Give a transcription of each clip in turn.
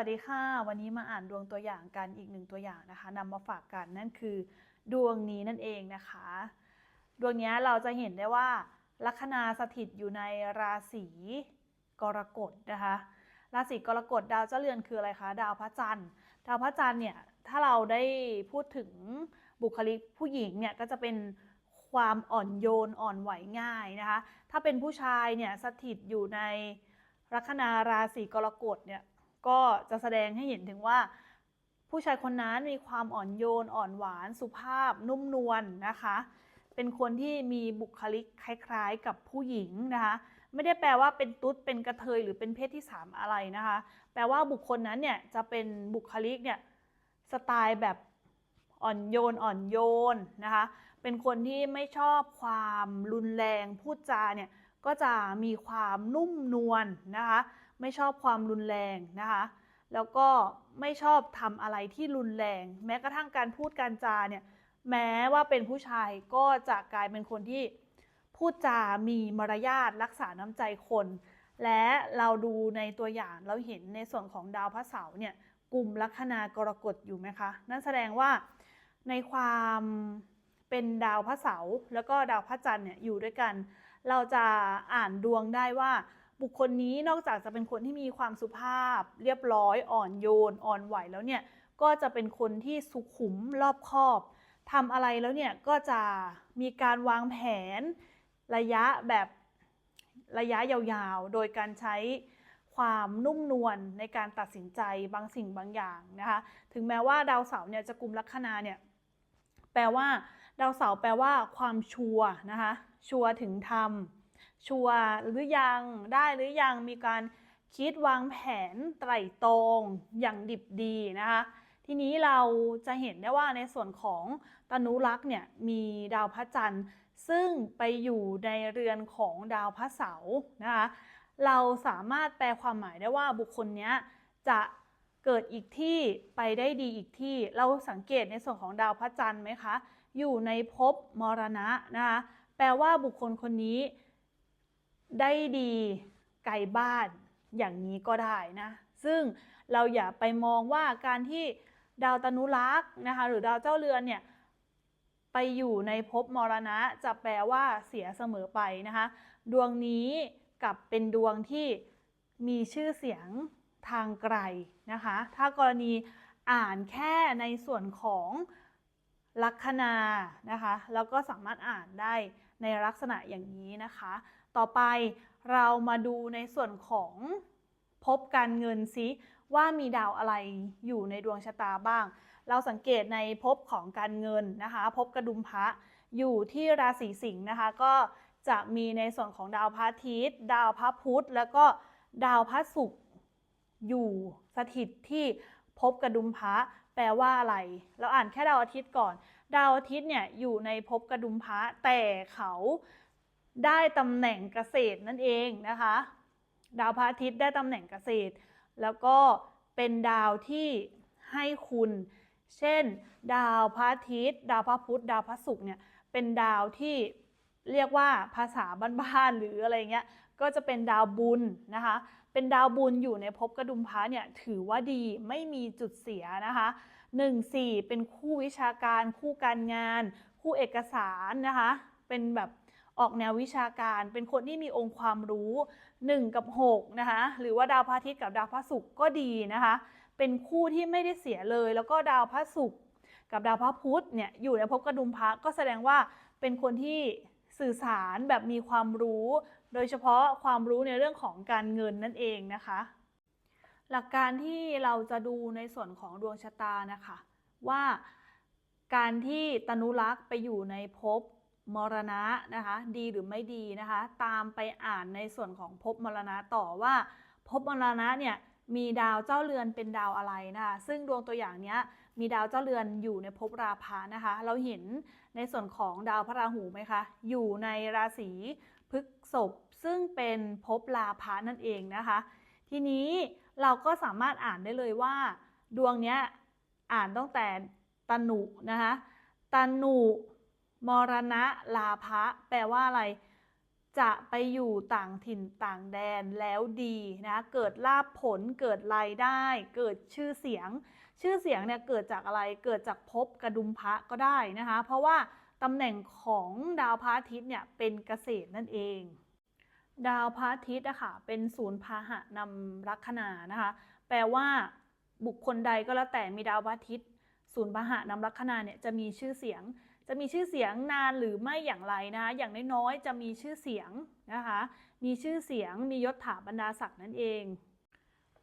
วัสดีค่ะ วันนี้มาอ่านดวงตัวอย่างกันอีกหนึ่งตัวอย่างนะคะนำมาฝากกันนั่นคือดวงนี้นั่นเองนะคะ ดวงนี้เราจะเห็นได้ว่าลัคนาสถิตอยู่ในราศีกรกฎนะคะ ราศีกรกฎดาวเจ้าเรือนคืออะไรคะดาวพระจันทร์ดาวพระจันทร์เนี่ยถ้าเราได้พูดถึงบุคลิกผู้หญิงเนี่ยก็จะเป็นความอ่อนโยนอ่อนไหวง่ายนะคะ ถ้าเป็นผู้ชายเนี่ยสถิตอยู่ในลัคนาราศีกรกฎเนี่ย ก็จะแสดงให้เห็นถึงว่า ผู้ชายคนนั้นมีความอ่อนโยน อ่อนหวาน สุภาพ นุ่มนวลนะคะ เป็นคนที่มีบุคลิกคล้ายๆ กับผู้หญิงนะคะไม่ได้แปลว่าเป็นตุ๊ดเป็นกระเทยหรือเป็นเพศที่สามอะไรนะคะ แปลว่าบุคคลนั้นเนี่ยจะเป็นบุคลิกเนี่ยสไตล์แบบอ่อนโยนอ่อนโยนนะคะ เป็นคนที่ไม่ชอบความรุนแรงพูดจาเนี่ยก็จะมีความนุ่มนวลนะคะ ไม่ชอบความรุนแรงนะคะ แล้วก็ไม่ชอบทำอะไรที่รุนแรง แม้กระทั่งการพูดการจาเนี่ยแม้ว่าเป็นผู้ชายก็จะกลายเป็นคนที่พูดจามีมารยาทรักษาน้ำใจคน และเราดูในตัวอย่างเราเห็นในส่วนของดาวพระเสาร์เนี่ยกลุ่มลัคนากรกฎอยู่ไหมคะ นั่นแสดงว่าในความเป็นดาวพระเสาร์แล้วก็ดาวพระจันทร์เนี่ยอยู่ด้วยกัน เราจะอ่านดวงได้ว่า บุคคลนี้นอกจากจะเป็นคนที่มีความสุภาพ เรียบร้อยอ่อนโยน อ่อนไหวแล้วเนี่ยก็จะเป็นคนที่สุขุมรอบคอบทำอะไรแล้วเนี่ยก็จะมีการวางแผนระยะแบบระยะยาวๆ โดยการใช้ความนุ่มนวลในการตัดสินใจบางสิ่งบางอย่างนะคะถึงแม้ว่าดาวเสาร์เนี่ยจะกลุ่มลัคนาเนี่ยแปลว่า ดาวเสาร์แปลว่าความชัวนะคะชัวถึงธรร ชัวร์หรือยังได้หรือยังมีการคิดวางแผนไตร่ตรองอย่างดิบดีนะคะทีนี้เราจะเห็นได้ว่าในส่วนของตนุรักษ์เนี่ยมีดาวพระจันทร์ ซึ่งไปอยู่ในเรือนของดาวพระเสาร์นะคะเราสามารถแปลความหมายได้ว่าบุคคลนี้จะเกิดอีกที่ไปได้ดีอีกที่ เราสังเกตในส่วนของดาวพระจันทร์ไหมคะ อยู่ในภพมรณะนะคะแปลว่าบุคคลคนนี้ ได้ดีไกลบ้านอย่างนี้ก็ได้นะ ซึ่งเราอย่าไปมองว่าการที่ดาวตนุรักษ์นะคะหรือดาวเจ้าเรือนเนี่ยไปอยู่ในภพมรณะจะแปลว่าเสียเสมอไปนะคะดวงนี้กับเป็นดวงที่มีชื่อเสียงทางไกลนะคะ ถ้ากรณีอ่านแค่ในส่วนของลัคนานะคะ แล้วก็สามารถอ่านได้ในลักษณะอย่างนี้นะคะ ต่อไปเรามาดูในส่วนของภพการเงินซิว่ามีดาวอะไรอยู่ในดวงชะตาบ้าง เราสังเกตในภพของการเงินนะคะภพกระดุมพระอยู่ที่ราศีสิงห์นะคะ ก็จะมีในส่วนของดาวพระอาทิตย์ ดาวพระพุธแล้วก็ดาวพระศุกร์อยู่สถิตที่ภพกระดุมพระแปลว่าอะไร เราอ่านแค่ดาวอาทิตย์ก่อน ดาวอาทิตย์เนี่ยอยู่ในภพกระดุมพระแต่เขา ได้ตำแหน่งเกษตรนั่นเองนะคะ ดาวพระอาทิตย์ได้ตำแหน่งเกษตร แล้วก็เป็นดาวที่ให้คุณ เช่น ดาวพระอาทิตย์ ดาวพระพุธดาวพระศุกร์เนี่ยเป็นดาวที่เรียกว่าภาษาบ้านๆหรืออะไรเงี้ยก็จะเป็นดาวบุญนะคะ เป็นดาวบุญอยู่ในภพกระดุมพระเนี่ยถือว่าดีไม่มีจุดเสียนะคะ1 4เป็นคู่วิชาการ คู่การงาน คู่เอกสารนะคะ เป็นแบบ ออกแนววิชาการ เป็นคนที่มีองค์ความรู้ 1 กับ6นะคะหรือว่าดาวพระอาทิตย์กับดาวพระศุกร์ก็ดีนะคะ เป็นคู่ที่ไม่ได้เสียเลย แล้วก็ดาวพระศุกร์กับดาวพระพุธเนี่ยอยู่ในภพกระดุมพระก็แสดงว่าเป็นคนที่สื่อสารแบบมีความรู้ โดยเฉพาะความรู้ในเรื่องของการเงินนั่นเองนะคะ หลักการที่เราจะดูในส่วนของดวงชะตานะคะ ว่าการที่ตนุรักษ์ไปอยู่ในภพ มรณะนะคะ ดีหรือไม่ดีนะคะ ตามไปอ่านในส่วนของภพมรณะต่อว่าภพมรณะเนี่ยมีดาวเจ้าเรือนเป็นดาวอะไรนะคะ ซึ่งดวงตัวอย่างเนี้ยมีดาวเจ้าเรือนอยู่ในภพราพานะคะ เราเห็นในส่วนของดาวพระราหูไหมคะ อยู่ในราศีพฤษภซึ่งเป็นภพราพานั่นเองนะคะ ทีนี้เราก็สามารถอ่านได้เลยว่า ดวงเนี้ยอ่านตั้งแต่ตนุนะคะตนุ มรณะลาภะแปลว่าอะไร จะไปอยู่ต่างถิ่นต่างแดนแล้วดีนะเกิดลาภผลเกิดรายได้ เกิดชื่อเสียง ชื่อเสียงเนี่ยเกิดจากอะไรเกิดจากภพกระดุมพระก็ได้นะคะ เพราะว่าตำแหน่งของดาวพระอาทิตย์เนี่ยเป็นเกษตรนั่นเอง ดาวพระอาทิตย์อะค่ะเป็นศูนย์พาหะนำลัคนานะคะ แปลว่าบุคคลใดก็แล้วแต่มีดาวพระอาทิตย์ศูนย์พาหะนำลัคนาเนี่ยจะมีชื่อเสียง จะมีชื่อเสียงนานหรือไม่อย่างไรนะคะอย่างน้อยๆจะมีชื่อเสียงนะคะมีชื่อเสียงมียศถาบรรดาศักดิ์นั่นเอง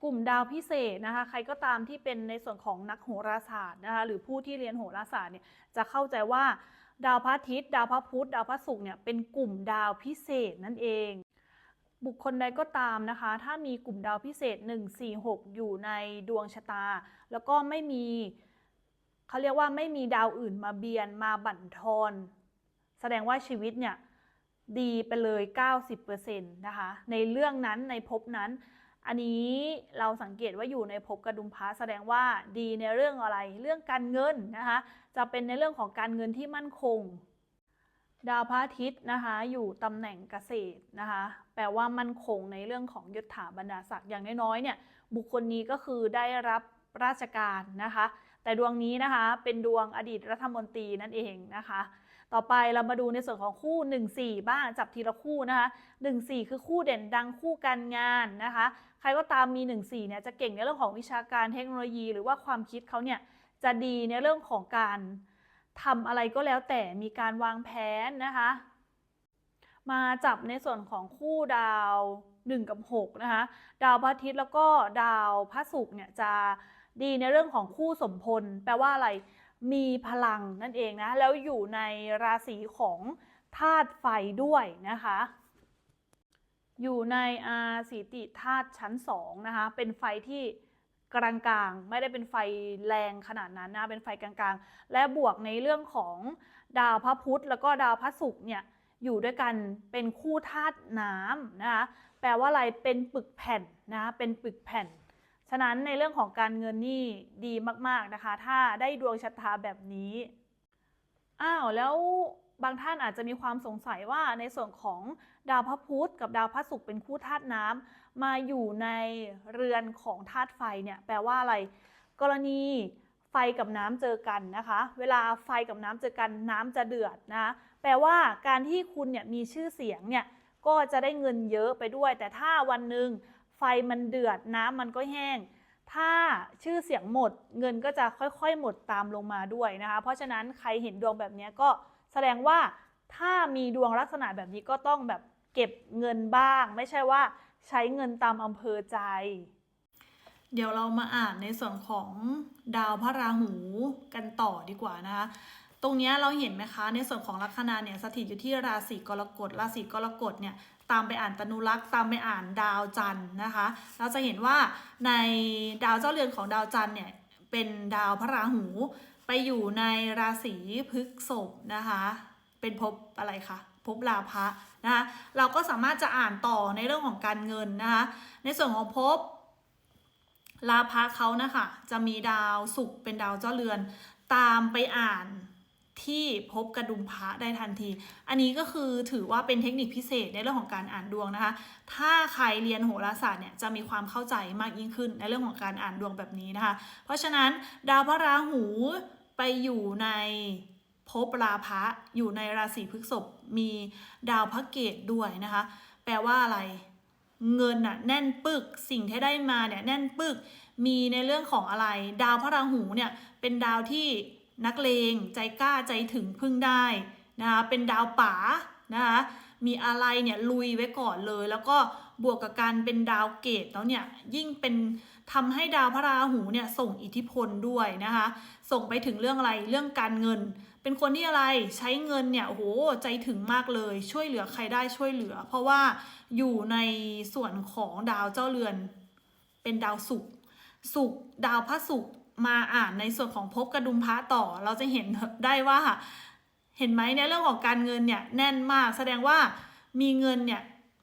กลุ่มดาวพิเศษนะคะใครก็ตามที่เป็นในส่วนของนักโหราศาสตร์นะคะหรือผู้ที่เรียนโหราศาสตร์เนี่ยจะเข้าใจว่าดาวพระอาทิตย์ดาวพระพุธดาวพระศุกร์เนี่ยเป็นกลุ่มดาวพิเศษนั่นเอง บุคคลใดก็ตามนะคะ ถ้ามีกลุ่มดาวพิเศษ 146 อยู่ในดวงชะตา แล้วก็ไม่มี เขาเรียกว่าไม่มีดาวอื่นมาเบียนมาบั่นทอน แสดงว่าชีวิตเนี่ยดีไปเลย 90%นะคะ ในเรื่องนั้นในภพนั้น อันนี้เราสังเกตว่าอยู่ในภพกระดุมพระแสดงว่าดีในเรื่องอะไร เรื่องการเงินนะคะ จะเป็นในเรื่องของการเงินที่มั่นคง ดาวพระอาทิตย์นะคะ อยู่ตำแหน่งเกษตรนะคะ แปลว่ามั่นคงในเรื่องของยศถาบรรดาศักดิ์อย่างน้อยๆเนี่ย บุคคลนี้ก็คือได้รับราชการนะคะ แต่ดวงนี้นะคะเป็นดวงอดีตรัฐมนตรีนั่นเองนะคะ ต่อไปเรามาดูในส่วนของคู่ 1-4 บ้างจับทีละคู่นะคะ 1-4 คือคู่เด่นดังคู่การงานนะคะ ใครก็ตามมี 1-4 เนี่ยจะเก่งในเรื่องของวิชาการเทคโนโลยี หรือว่าความคิดเขาเนี่ยจะดีในเรื่องของการทำอะไรก็แล้วแต่มีการวางแผนนะคะ มาจับในส่วนของคู่ดาว 1 กับ 6 นะคะ ดาวพระอาทิตย์แล้วก็ดาวพระศุกร์เนี่ยจะ ดีในเรื่องของคู่สมพล แปลว่าอะไร มีพลังนั่นเองนะ แล้วอยู่ในราศีของธาตุไฟด้วยนะคะ อยู่ในอาสีติธาตุชั้น2นะคะ เป็นไฟที่กลางๆ ไม่ได้เป็นไฟแรงขนาดนั้นนะ เป็นไฟกลางๆ และบวกในเรื่องของดาวพระพุธแล้วก็ดาวพระศุกร์เนี่ยอยู่ด้วยกันเป็นคู่ธาตุน้ำนะคะ แปลว่าอะไร เป็นปึกแผ่นนะ เป็นปึกแผ่น ฉะนั้นในเรื่องของการเงินนี่ดีมากๆนะคะ ถ้าได้ดวงชะตาแบบนี้ อ้าวแล้วบางท่านอาจจะมีความสงสัยว่าในส่วนของดาวพระพุธกับดาวพระศุกร์เป็นคู่ธาตุน้ำมาอยู่ในเรือนของธาตุไฟเนี่ยแปลว่าอะไร กรณีไฟกับน้ำเจอกันนะคะ เวลาไฟกับน้ำเจอกันน้ำจะเดือดนะคะแปลว่าการที่คุณเนี่ยมีชื่อเสียงเนี่ยก็จะได้เงินเยอะไปด้วย แต่ถ้าวันหนึ่ง ไฟมันเดือดน้ำมันก็แห้ง ถ้าชื่อเสียงหมดเงินก็จะค่อยๆ หมดตามลงมาด้วยนะคะ เพราะฉะนั้นใครเห็นดวงแบบนี้ก็แสดงว่าถ้ามีดวงลักษณะแบบนี้ก็ต้องแบบเก็บเงินบ้าง ไม่ใช่ว่าใช้เงินตามอำเภอใจ เดี๋ยวเรามาอ่านในส่วนของดาวพระราหูกันต่อดีกว่านะคะ ตรงนี้เราเห็นไหมคะ ในส่วนของลัคนาเนี่ยสถิตอยู่ที่ราศีกรกฎ ราศีกรกฎเนี่ยตามไปอ่านตนุรักษ์ตามไปอ่านดาวจันทร์นะคะ เราจะเห็นว่าในดาวเจ้าเรือนของดาวจันทร์เนี่ยเป็นดาวพระราหูไปอยู่ในราศีพฤษภนะคะ เป็นภพอะไรคะภพลาภะนะคะ เราก็สามารถจะอ่านต่อในเรื่องของการเงินนะคะ ในส่วนของภพลาภะเขานะคะจะมีดาวศุกร์เป็นดาวเจ้าเรือน ตามไปอ่าน ที่พบกระดุมพระได้ทันที อันนี้ก็คือถือว่าเป็นเทคนิคพิเศษในเรื่องของการอ่านดวงนะคะ ถ้าใครเรียนโหราศาสตร์เนี่ยจะมีความเข้าใจมากยิ่งขึ้นในเรื่องของการอ่านดวงแบบนี้นะคะ เพราะฉะนั้นดาวพระราหูไปอยู่ในภพราพะอยู่ในราศีพฤษภมีดาวพระเกตด้วยนะคะ แปลว่าอะไรเงินน่ะแน่นปึกสิ่งที่ได้มาเนี่ยแน่นปึก มีในเรื่องของอะไร ดาวพระราหูเนี่ยเป็นดาวที่ นักเลง ใจกล้าใจถึงพึ่งได้นะคะเป็นดาวป๋านะคะมีอะไรเนี่ยลุยไว้ก่อนเลย แล้วก็บวกกับการเป็นดาวเกตแล้วเนี่ยยิ่งเป็นทำให้ดาวพระราหูเนี่ยส่งอิทธิพลด้วยนะคะ ส่งไปถึงเรื่องอะไรเรื่องการเงิน เป็นคนที่อะไรใช้เงินเนี่ยโอ้โหใจถึงมากเลย ช่วยเหลือใครได้ช่วยเหลือ เพราะว่าอยู่ในส่วนของดาวเจ้าเรือน เป็นดาวศุกร์ศุกร์ดาวพระศุกร์ มาอ่านในส่วนของภพกระดุมพระต่อ เราจะเห็นได้ว่า เห็นไหมในเรื่องของการเงินเนี่ยแน่นมาก แสดงว่ามีเงินเนี่ย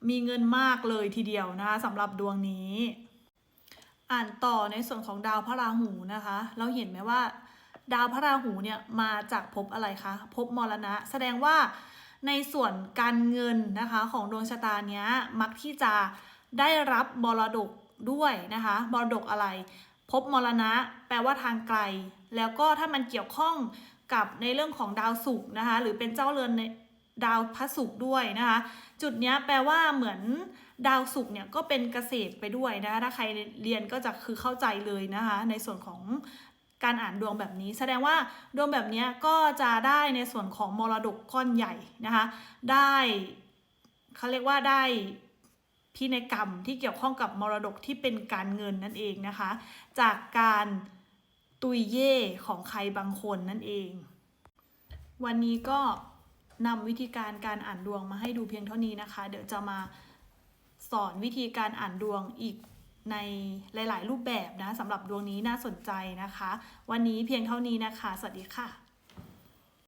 มีเงินมากเลยทีเดียวนะคะสำหรับดวงนี้ อ่านต่อในส่วนของดาวพระราหูนะคะ เราเห็นไหมว่า ดาวพระราหูเนี่ยมาจากภพอะไรคะภพมรณะ แสดงว่าในส่วนการเงินนะคะของดวงชะตาเนี้ยมักที่จะได้รับมรดกด้วยนะคะมรดกอะไร พบมรณะ แปลว่าทางไกล แล้วก็ถ้ามันเกี่ยวข้องกับในเรื่องของดาวศุกร์นะคะ หรือเป็นเจ้าเรือนในดาวพระศุกร์ด้วยนะคะ จุดนี้แปลว่าเหมือนดาวศุกร์เนี่ยก็เป็นเกษตรไปด้วยนะคะถ้าใครเรียนก็จะคือเข้าใจเลยนะคะ ในส่วนของการอ่านดวงแบบนี้ แสดงว่าดวงแบบนี้ก็จะได้ในส่วนของมรดกก้อนใหญ่นะคะ ได้เขาเรียกว่าได้ พินัยกรรมที่เกี่ยวข้องกับมรดกที่เป็นการเงินนั่นเองนะคะ จากการตุยเย่ของใครบางคนนั่นเอง วันนี้ก็นำวิธีการการอ่านดวงมาให้ดูเพียงเท่านี้นะคะ เดี๋ยวจะมาสอนวิธีการอ่านดวงอีกในหลาย ๆ รูปแบบนะสำหรับดวงนี้น่าสนใจนะคะ วันนี้เพียงเท่านี้นะคะ สวัสดีค่ะ